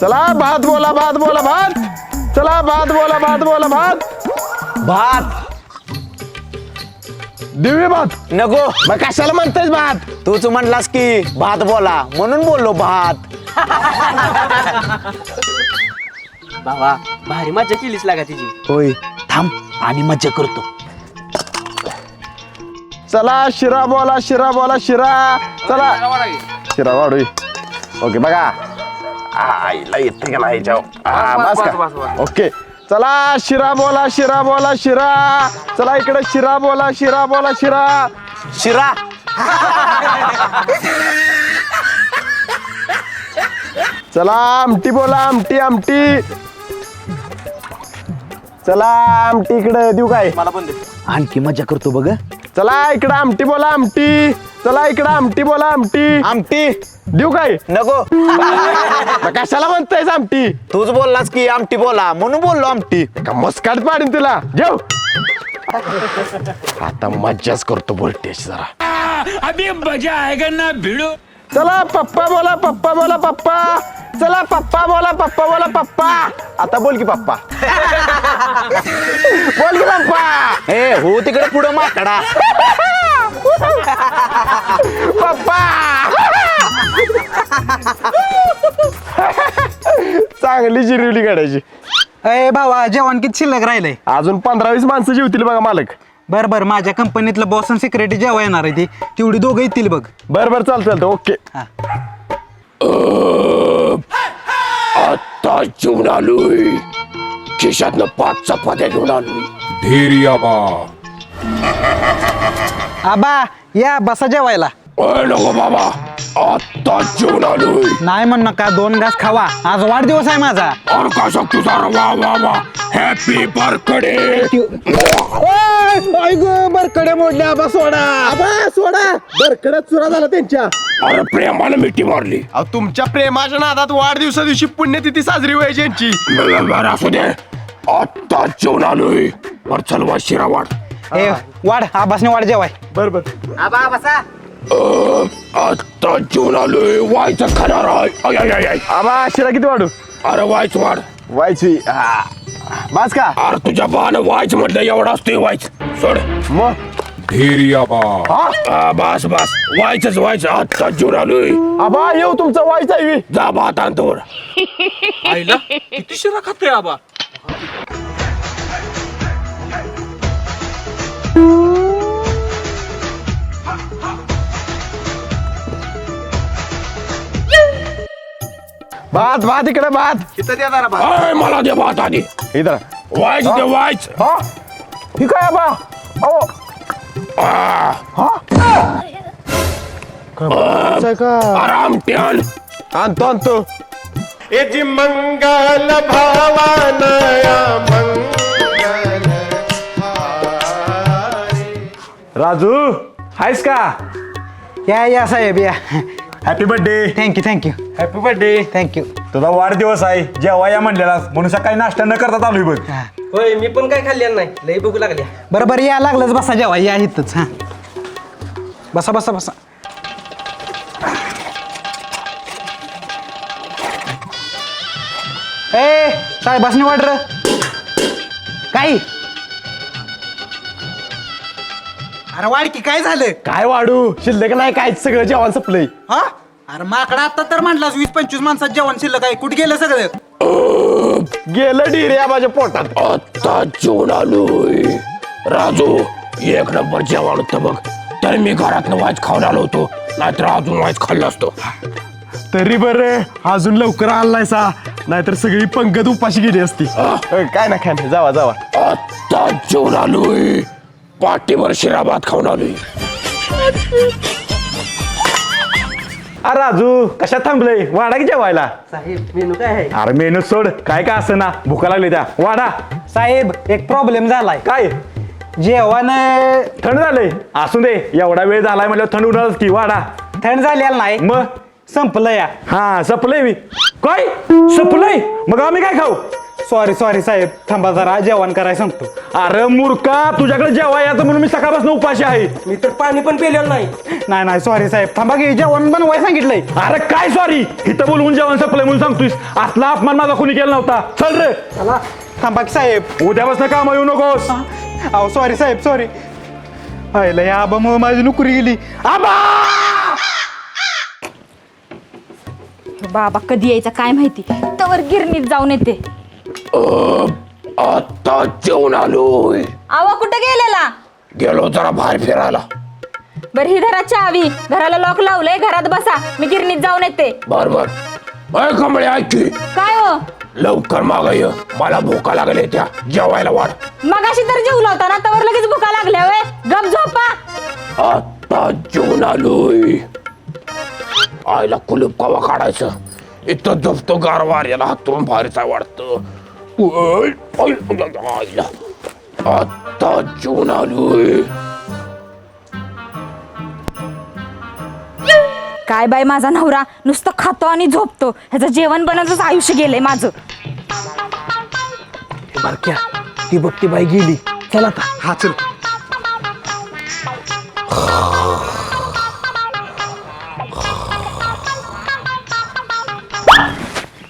चला भात बोला भात बोला भात. चला भात बोला भात बोला भात. भात. दिव्य भात. नको. मग कशाला म्हणतेस भात? तूच म्हणलास की भात बोला. म्हणून बोललो भात. भावा भारी मजा केलीच लागा तिची. होय. थांब आणि मज्जा करतो. चला शिरा बोला शिरा बोला शिरा. चला. शिरा वाढू ओके बघा. आईला येते का नाही? हा. ओके. चला शिरा बोला शिरा बोला शिरा. चला इकडे शिरा बोला शिरा बोला शिरा. शिरा. चला आमटी बोला आमटी आमटी. चला आमटी इकडे देऊ काय? मला पण दे आणखी मज्जा करतो बघ चला इकडे आमटी बोला आमटी. चला इकडे आमटी बोला आमटी. आमटी? देऊ काय? नको. मग कशाला म्हणतायस आमटी? तूच बोललास की आमटी बोला म्हणून बोललो आमटी. का मस्काट पाडीन तुला. जेव आता मज्जाच करतो बोलतेस जरा. अभी मजा आएगा ना भिड़ो. चला पप्पा बोला पप्पा बोला पप्पा. चला पप्पा बोला पप्पा बोला पप्पा. आता बोल की पप्पा. बोल की पप्पा. ए हो तिकडे पुढं माकडा. पप्पा! चांगली जिरवली काढायची अय भावा जेवण किती शिल्लक राहिलंय? अजून पंधरा वीस माणसं जेवतील बघा मालक. बर बर माझ्या कंपनीतलं बॉस आणि सिक्युरिटी जेव्हा येणार आहे ती. तेवढी दोघं येतील बघ. बर बर चालतं चालतं ओके. हा. आता जेवण आलोय. खिशातनं पाच चपात्या घेऊन आलोय. धीरियाबा आबा या बसा जेवायला. नको बाबा. आता जेवण आलोय. नाही म्हण नका दोन घास खावा. आज वाढदिवस आहे माझा. और का शकतो सारा वा वा वा. हॅपी बर्थडे बरकडे मोडले आबा सोडा. सोडा. बरकड्यात चुरा झाला त्यांच्या. अरे प्रेमानं मिठी मारली. अहो तुमच्या प्रेमाच्या नादात वाढदिवसा दिवशी पुण्यतिथी साजरी व्हायची यांची. असू दे. आता जेवण आलोय. बर चल वा शिरा वाढ ए वाढ आबासने वाढ जेवाय. बर बर आबा बसा आता जेवण आलोय व्हायचं खाणार आहे आबा शिरा किती वाढू? अरे वायच वाढ. व्हायची बास का? अरे तुझ्या बाण व्हायच म्हटलं एवढा असतोय व्हायच सोड. मग धीरियाबा बस बस. व्हायचंच व्हायचं आता जेवण आलोय. आबा येऊ तुमचं व्हायचं आहे जा भात आणतो आईला किती शिरा खातोय आबा? भात भात इकडे भात. किती द्या जरा बा अय, मला दे भात आधी. इधर वाईच दे वाईच. हा. ठीक आहे बा? ओ आराम ट्यान आणतो आणतो. यजि मंगल भावानया मंगल राजू हायस का? या या साहेब या. Happy birthday thank you thank you happy birthday thank you तुझा वाढदिवस आहे. जेव्हा या म्हणलेला म्हणून सकाळी नाश्ता न करता आलोय बघ. होय मी पण काय खाल्ल्या नाही. लई भूक लागली. बरं बरं या लागलंच बसा जेवा या इथंच हा. बसा बसा बसा. ए साहेबासनी वाढ र अरे वाढ की काय झालं? काय वाढू? शिल्लक नाही काय? सगळं जेवण संपलंय. हा? अरे माकडा आता तर म्हटलास वीस पंचवीस माणसात जेवण शिल्लक आहे. कुठे गेलं सगळं? गेलं डिरे माझ्या पोटात. आता जेवण आलोय. राजू एक नंबर जेवण होतं बघ. तर मी घरात वाईच खाऊन आलो होतो. नाहीतर अजून वाईच खाल्लं असतो. तरी बर अजून लवकर आलाय सा नाहीतर सगळी पंगत उपाशी गेली असती. काय ना काय नाही. जावा जावा. आता जेवण आलोय. पाठीवर शिराबाद खाऊन आलोय. अरे राजू कशात थांबलंय? वाडा की जेवायला? साहेब मेनू काय आहे? अरे मेनू सोड. काय का असं ना? भुका लागली त्या. वाडा. साहेब एक प्रॉब्लेम झालाय. काय? जेवण अं, थंड झालंय. असू दे एवढा वेळ झालाय म्हणलं थंड उन्हाळच की वाडा. थंड झालेला नाही. मग संपलं या. हा सपलंय मी. काय? सपलंय? मग आम्ही काय खाऊ? सॉरी सॉरी साहेब. थांबा जरा जेवण करायला सांगतो. अरे मूर्खा तुझ्याकडे जेवाय याचं म्हणून मी सकाळपासून उपाशी आहे. मी तर पाणी पण पिलेलं नाही. नाही नाही सॉरी साहेब. थांबा की जेवण बनवाय सांगितलंय. अरे काय सॉरी इथं बोलवून जेवण संपलंय म्हणून सांगतोयस. असला अपमान माझा कोणी केला नव्हता. चल रे. चला. थांबा की साहेब. उद्यापासून काम येऊ नकोस. अहो सॉरी साहेब सॉरी आयला या आबामुळे माझी नोकरी गेली. आबा! बाबा कधी यायचा काय माहिती? तवर गिरणीत जाऊन येते. आता जेवण आलोय आवा कुठं गेलेला? गेलो जरा बाहेर फिरायला. बर ही घरात चावी. घराला लॉक लावलंय घरात बसा. मी गिरणीत जाऊन येते. बर बर. अय कमळे ऐकी काय हो? लवकर माग ये. मला भूका लागले त्या. जेवायला वाढ. मगाशी तर जेवला होता ना तवर लगेच भुका लागल्या वय गप झोपा. आता जेवण आलोय आईला कुलूप कवा काढायचं? इथं जपतो गार वाऱ्याला हातरून बाहेरचा वाटतं. ओय, ओय, आईला आता जेवण आलोय काय बाय माझा नवरा? नुसतं खातो आणि झोपतो. ह्याचं जेवण बनवतच आयुष्य गेलंय माझं. बारक्या ती बघती बाई गेली. चला आता हा चल.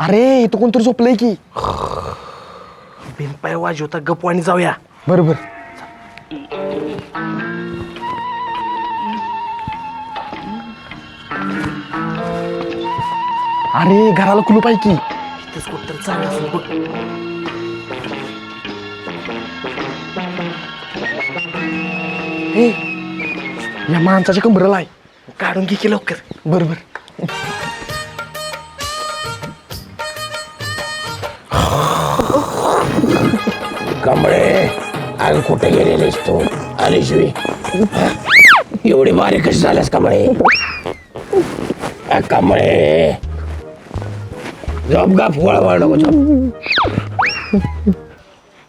अरे इथं कोणतरी झोपलंय की. बिनपाय वाजवता गप्पू आणि जाऊया. बरोबर. अरे घराला कुलूप आहे की. इथंच कुठतरी चालू असेल बघ. या माणसाच्या कंबरला आहे. काढून घे की लवकर. बरोबर. कमळे. अगं कुठे गेलेलीस तू? आली शिवी एवढी बारीक कशी झाल्यास कमळे? अ, कमळे. झोप गाफ वळवळ नको झोप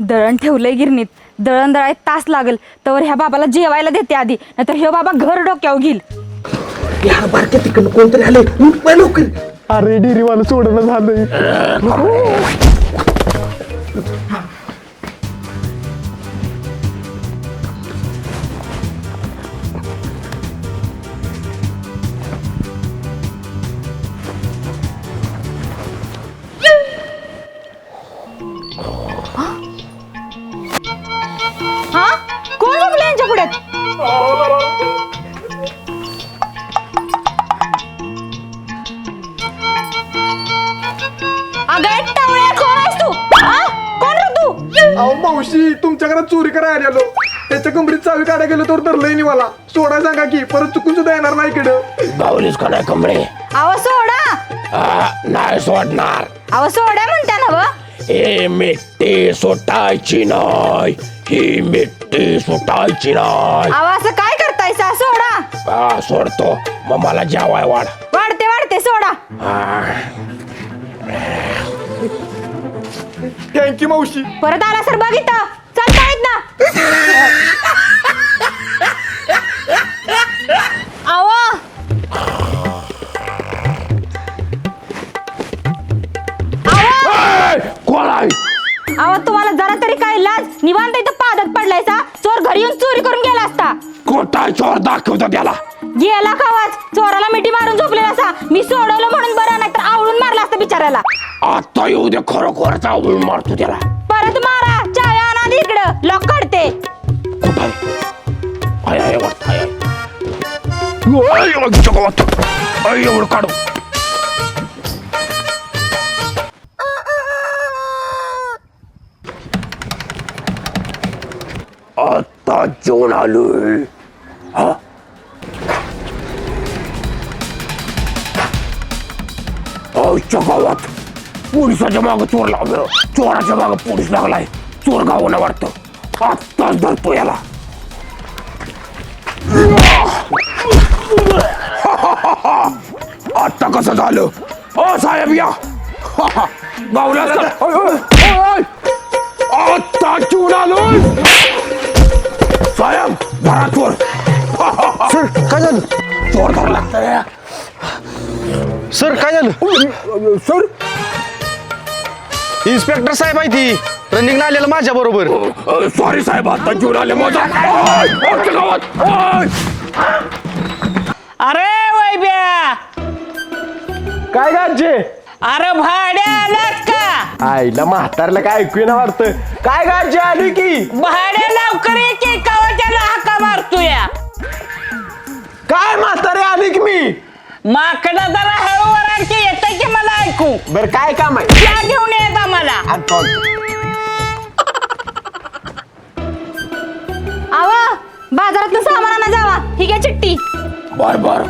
दळण ठेवलंय गिरणीत. दळण दळाय तास लागेल. तर ह्या बाबाला जेवायला देते आधी. नाहीतर ह्यो बाबा घर डोक्यावर घेईल. यार बारक्या तिकडनं कोणतरी आले उठ पाय लवकर. अरे डिरीवाला सोडणं झालंय. हा? कोण झोपलं यांच्या पुढ्यात अगं टावळ्या कोण आहेस तू? हा? कोण रे तू? अहो मावशी तुमच्या घरात चोरी करायला आलो त्याच्या कमरीत चावी काढायला गेलो तर धरलंय नाही मला सोडाय सांगा की परत चुकून सुद्धा येणार नाही इकडं. बावलीस का नाही कमळे अव सोडा. आ, नाही सोडणार. अव सोडा ना हे मिट्टी सुटायची नाही ही मिट्टी सुटायची नाही अव असं काय करताय? सा सोडा. हा, सोडतो. मग मला जेवाय वाढ. वाढते वाढते सोडा. थँक्यू मावशी. परत आला सर बघितलं चल पाहित ना. आवा लाज निवांत इथं पादत पडलायसा चोर घरी येऊन चोरी करून गेला असता. कोटा चोर दाखवतो त्याला गेला कावाच चोराला मिठी मारून झोपलेला असा. मी सोडवलं म्हणून बरं नाही तर आवळून मारला असता बिचाऱ्याला. आता येऊ दे खरोखर चावून मारतो त्याला. परत मारा चाव्या आणा इकडं. लॉक काढते. कुठं आहे आय आय वाटत आय आय. आय, एवढं काढू. जेवण आलोय हा आमच्या गावात पोलिसाच्या मागं चोर लागलं चोराच्या मागं पोलीस लागलाय चोर गावानं वाटतं आत्ताच धरतो याला आता कसं झालं ओ साहेब या ओय. आत्ता चिवून आलोय साहेब धरा चोर सर काय झालं? चोर धरला सर काय झालं? सर. इन्स्पेक्टर साहेब आहे ती. रनिंग आलेलं माझ्या बरोबर. सॉरी साहेब आता जीवन आले माझा. अरे वैब्या काय गाजे अरे भाड्या आलात का आईला म्हातारला काय ऐकू ना वाटतं? काय गाजे आली की? भाड्या लवकर की हाका मारतोया काय म्हातारे आली की मी? माकडा जरा हळू वराडकी येतं की मला ऐकू? बर काय काम आहे? त्या घेऊन येत आम्हाला आवा बाजारातलं सामान आणा जावा. ही घ्या चिट्टी बर बर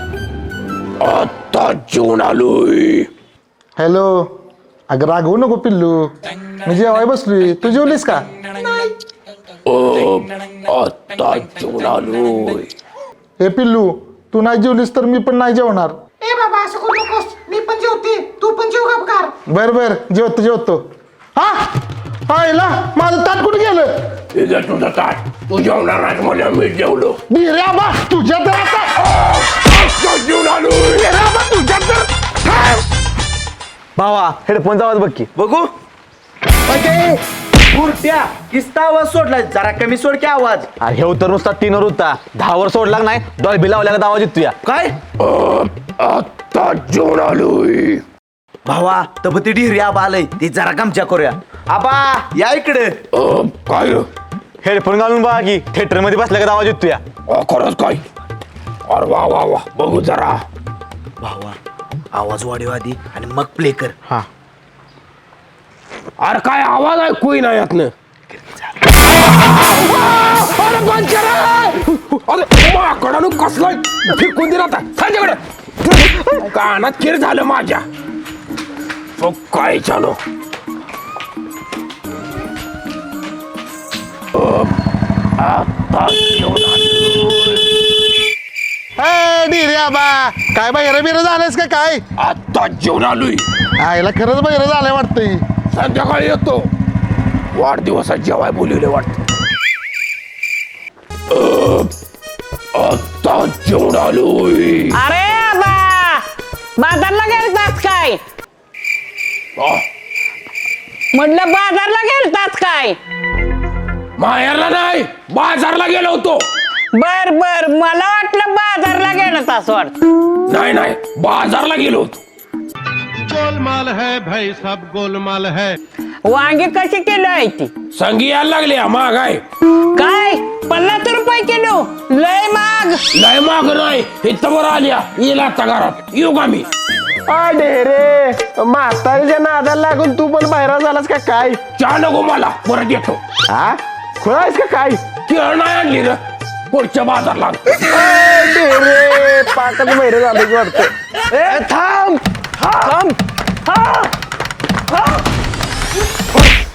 आता जेवण आलोय. हॅलो अगं रागवू नको पिल्लू. मी जेवाय बसलोय. तू जेवलीस का? आता जेवण आलोय. हे पिल्लू तू नाही जेवलीस तर मी पण नाही जेवणार. ए बाबा असं करू नकोस. मी पण जेवते. तू पण जेव गपकार. बर बर. जेवतो जेवतो. हा? आईला माझं ताट कुठे गेलं? हे जर तुझं ताट. तू जेवणार नाही मला मी जेवलो. रे बा तुझ्या तर आता जेवण आलोय. तुझ्या तर भावा हेडफोन आवाज बघ की. बघू. पुरत्या किस्ता आवाज सोडला. जरा कमी सोड की आवाज. अरे हे तर नुसता तीनवर होता दहावर सोडला नाही? डॉल्बी लावल्या का आवाज येतो काय? आता जेवण आलोय भावा तब ती डिहरी आबा आलंय. ती जरा गमच्या करूया. आबा या इकडे. काय? हेडफोन घालून बघा की थिएटरमध्ये बसल्या का आवाज येतो अ, खरंच काय? अरे वा वा वा. बघू जरा. भावा आवाज वाढीव आधी आणि मग प्ले कर. हा. अरे काय आवाज ऐकू ना यातनं. अरे पंचर अरे माकडानं कसला फेकून दिला आता? त्यांच्याकडे कानात किर झालं माझ्या. तो काय चालो आता आलोय. आबा काय बाहेर बिर झालंयस का काय? आता जेवण आलोय. आईला खरंच बाहेर झालंय वाटतंय. संध्याकाळी येतो. वाढदिवसात जेवाय बोलवले वाटत. आता जेवण आलोय. अरे आबा बाजारला गेलतात काय? आ, म्हटलं बाजारला गेलतात काय? माहेरला नाही बाजारला गेलो होतो. बर बर. मला वाटलं बाजारला गेलं वाटत. नाही नाही. बाजारला गेलो होतो गोलमाल है भाई सब गोलमाल है. वांगी कशी किलो आहे ती? संगी यायला लागली महाग आहे काय? पन्नास रुपये किलो. लय माग लय माग नाही. इथं बरं आल्या येईल आता घरात. येऊ का मी? अडे रे म्हातारीच्या नादाला लागून तू पण बाहेर झालास का काय? चहा नको मला. परत येतो. हा खुळायस का काय? केळ नाही आणली र. पुढच्या बाजारला. रे पाकच बाहेर झालं की वाटतं ए थांब थांब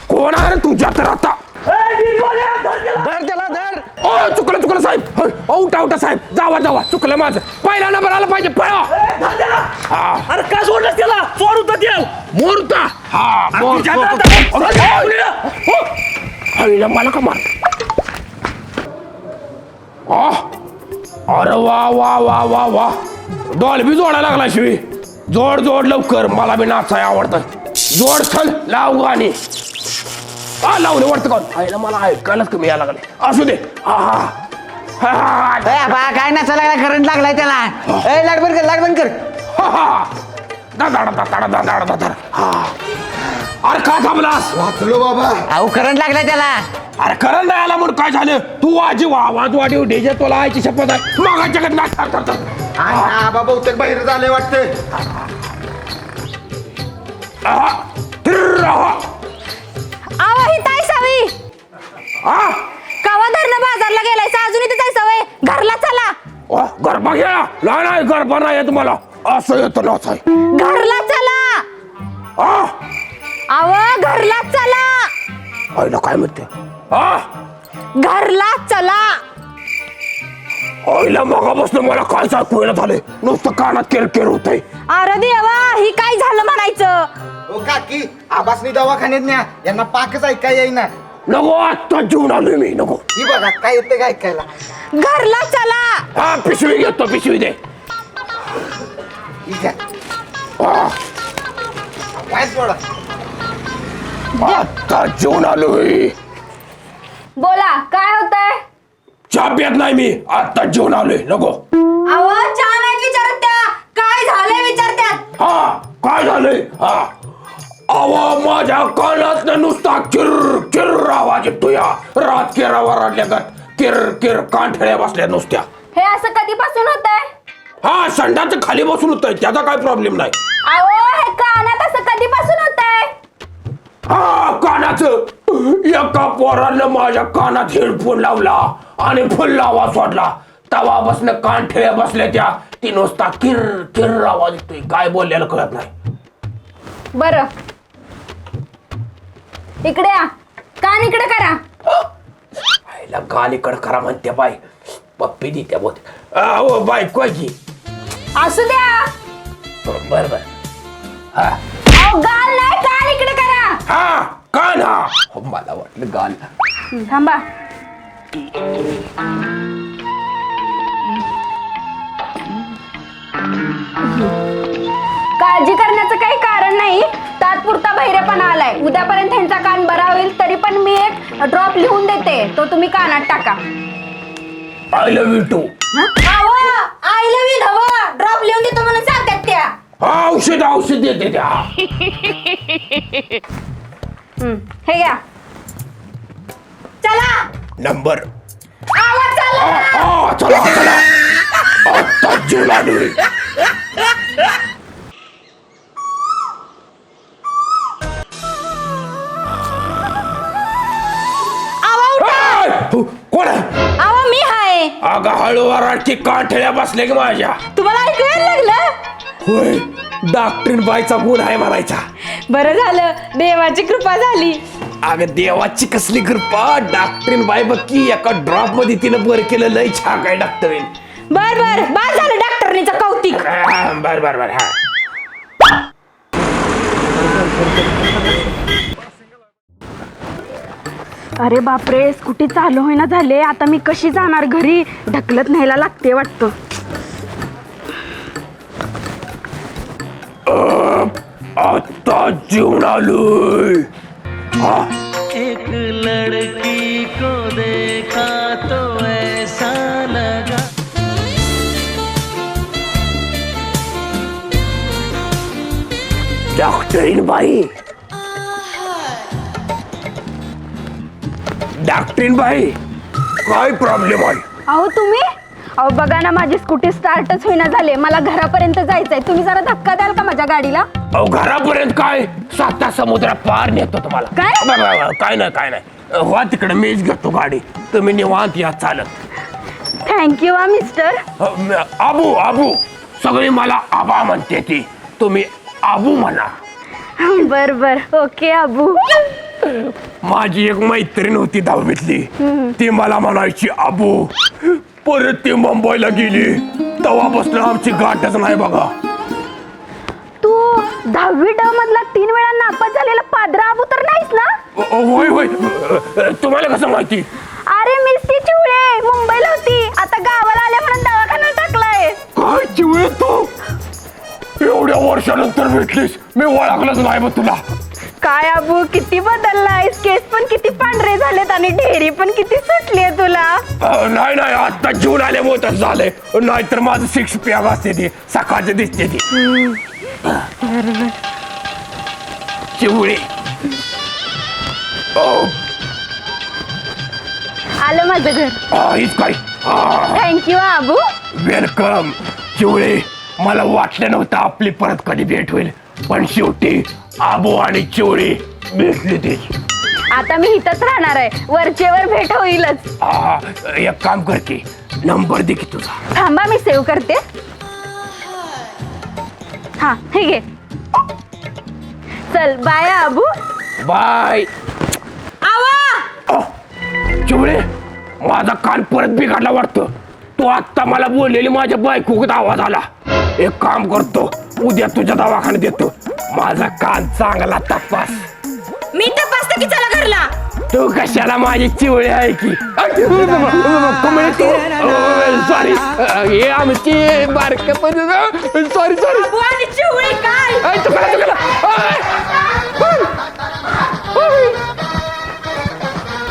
कोण आहे रे तुझ्या तर आता? धर त्याला धर ओ चुकलं चुकलं साहेब. औट औट साहेब. जावा जावा. चुकलं माझं. पहिला नंबर आला पाहिजे पळा अरे काय सोडलं त्याला सोड होतं तेल मोरता हा मला का मार अरे वा वा वा वा वा. डॉल बी जोडायला लागला शिवी. जोड जोड लवकर. मला बी नाचाय आवडतं. जोड चल लाव गाणी. हा लावले वाटतं का आईला मला ऐकायलाच कमी यायला लागले. असू दे. हा हा. हा, बा काय नाचायला लागला करंट लागलाय त्याला. ए लाट बंद कर लाट बंद कर. हा, हा. हा. अरे का थांबलास? वाचलो बाबा. अहो करंट लागलाय त्याला. अरे खरं नाही आला म्हणून काय झालं? तू वाजी आवाज वाढीव डेजे तुला आयची शपथ आहे मागाच्या कडे नाच कर, कर, कर. आबा बहुतेक बाहेर. त्रिर्र, आहा. आवा ही ताई सावी. हा. कवा धरणं बाजारला गेलायचा? अजून इथे ताई सवय घरला चला. ओ, गरबा घ्या नाही नाही गरबा नाही येत मला असं. आहे घरला चला. हा. आव घरला चला. आईला काय म्हणते? हा घरला चला. आईला मगापासून मला काय ऐकू झाले नुसतं कानात केर केर होत आहे अरे देवा ही काय झालं म्हणायचं? ओ काकी आबासनी दवाखान्यात न्या. यांना पाकच ऐकाय येईना. नको आत्ता जेवून आलोय मी नको. ही बघा काय येते काय ऐकायला? घरला चला. हा पिशवी घेतो पिशवी दे. ही हा. आता जेवण आलोय बोला काय होतंय? चहा पित नाही मी. आता जेवण आलोय. नको. अहो चहा विचारत त्या काय झालंय विचारत्यात? हा काय झालंय? हा. आवा माझ्या कानात नुसता किर किर आवाज येतो या रात किरावा रडल्या किर किर कांठळ्या बसल्या नुसत्या. हे असं कधीपासून होतंय? हा संडाचं खाली बसून होतंय. त्याचा काय प्रॉब्लेम नाही. अहो हे कानात असं कधीपासून होतंय? हा कानाचं. एका पोरानं माझ्या कानात हेडफोन लावला आणि फुल आवाज सोडला. तवा बसणं कान ठेळ्या बसल्या त्या. ती नुसता किर किर आवाज येतोय. काय बोललेलं कळत नाही. बर. इकडे या. कान इकडे करा. आईला गालीकड करा म्हणते बाय पप्पी दी त्या हो बाय कोयची असू द्या. बर बर. हा. अहो गाल नाही कान इकडे करा. हा कान हा. हो, मला वाटलं गाल. थांबा. काळजी करण्याचं काही कारण नाही. तात्पुरता बहिरेपणा आलाय. उद्यापर्यंत त्यांचा कान बरा होईल तरी पण मी एक ड्रॉप लिहून देते. तो तुम्ही कानात टाका. I love you too you धवा drop लिहून देतो म्हणून सांगतात त्या. औषध औषध देते त्या. हे घ्या. चला. नंबर. आवाज चला हा चला चला. आता जेवण आलोय हाय अगं हळू वराटची काठळ्या बसले की माझ्या. तुम्हाला ऐकू यायला लागलं? होय डॉक्टरीन बाईचा गुण आहे म्हणायचा. बरं झालं देवाची कृपा झाली. अगं देवाची कसली कृपा? डॉक्टरीन बाई बघ की एका ड्रॉपमध्ये तिनं बर केलं लय छाक आहे डॉक्टरीन बर बर बाद झालं डॉक्टरनीचं कौतिक. बर बर बर हा. अरे बापरे स्कूटी चालू होईना झाले. आता मी कशी जाणार? घरी ढकलत न्यायला लागते वाटतं. आता जेवण आलोय. हा. एक लड़की को देखा तो ऐसा लगा। डॉक्टरीन बाई डॉक्टरीन बाई काय प्रॉब्लेम आहे? अहो तुम्ही? अहो बघा ना माझी स्कूटी स्टार्टच होईना झाले. मला घरापर्यंत जायचंय. तुम्ही जरा धक्का द्याल का माझ्या गाडीला? अहो घरापर्यंत काय? साता समुद्रा पार नेतो तुम्हाला. काय? बा, बा, बा, काय नाही काय नाही. वा तिकडे मीच घेतो गाडी. तुम्ही निवांत या चालत. थँक्यू हा मिस्टर अ, म- आबू आबू. सगळी मला आबा म्हणते ती. तुम्ही आबू म्हणा. बर बर. ओके अबू. माझी एक मैत्रीण होती दहावीतली. ती मला म्हणायची आबू परत ती मुंबईला गेली. तेव्हापासून आमची गाठच नाही बघा. तू दहावी ड मधला तीन वेळा नापास झालेला पादरा अबू तर नाहीस ना? अ, अ, होय होय. अ, तुम्हाला कसं माहिती? अरे मिस ती चिवळे मुंबईला होती. आता गावाला आल्या म्हणून दवाखान्यात टाकलाय. काय चिवळे तू? एवढ्या वर्षानंतर भेटलीस. मी ओळखलंच नाही बघ तुला. काय अबू किती बदललायस? केस पण किती पांढरे झालेत आणि ढेरी पण किती सुटली तुला? अ, नाही नाही आता जीवन आल्यामुळे तसं झालंय. नाहीतर माझं सिक्स पॅक असते ती. सकाळची दिसते ती. चिवळे. अ, आलं माझं घर. हीच काय? Thank you Abu. वेलकम चिवळे. मला वाटलं नव्हतं आपली परत कधी भेट होईल पण शेवटी आबो आणि चिवळे भेटली ती. आता मी इथंच राहणार आहे. वरचेवर भेट होईलच. आ, एक काम कर की नंबर दे की तुझा. थांबा मी सेव्ह करते. हा हे घे. चल बाय अबू बाय. आवा! चिवळे माझा कान परत बिघडला वाटतं. तू आत्ता मला बोललेली माझ्या बायकोत आवाज आला. एक काम करतो उद्या तुझ्या दवाखान्यात येतो. माझा कान चांगला तपास. मी तपासते की चला घरला? तू कशाला माझी चिवळे आहे की? सॉरी हे आमची बारक पण सॉरी सॉरी चिवळी काय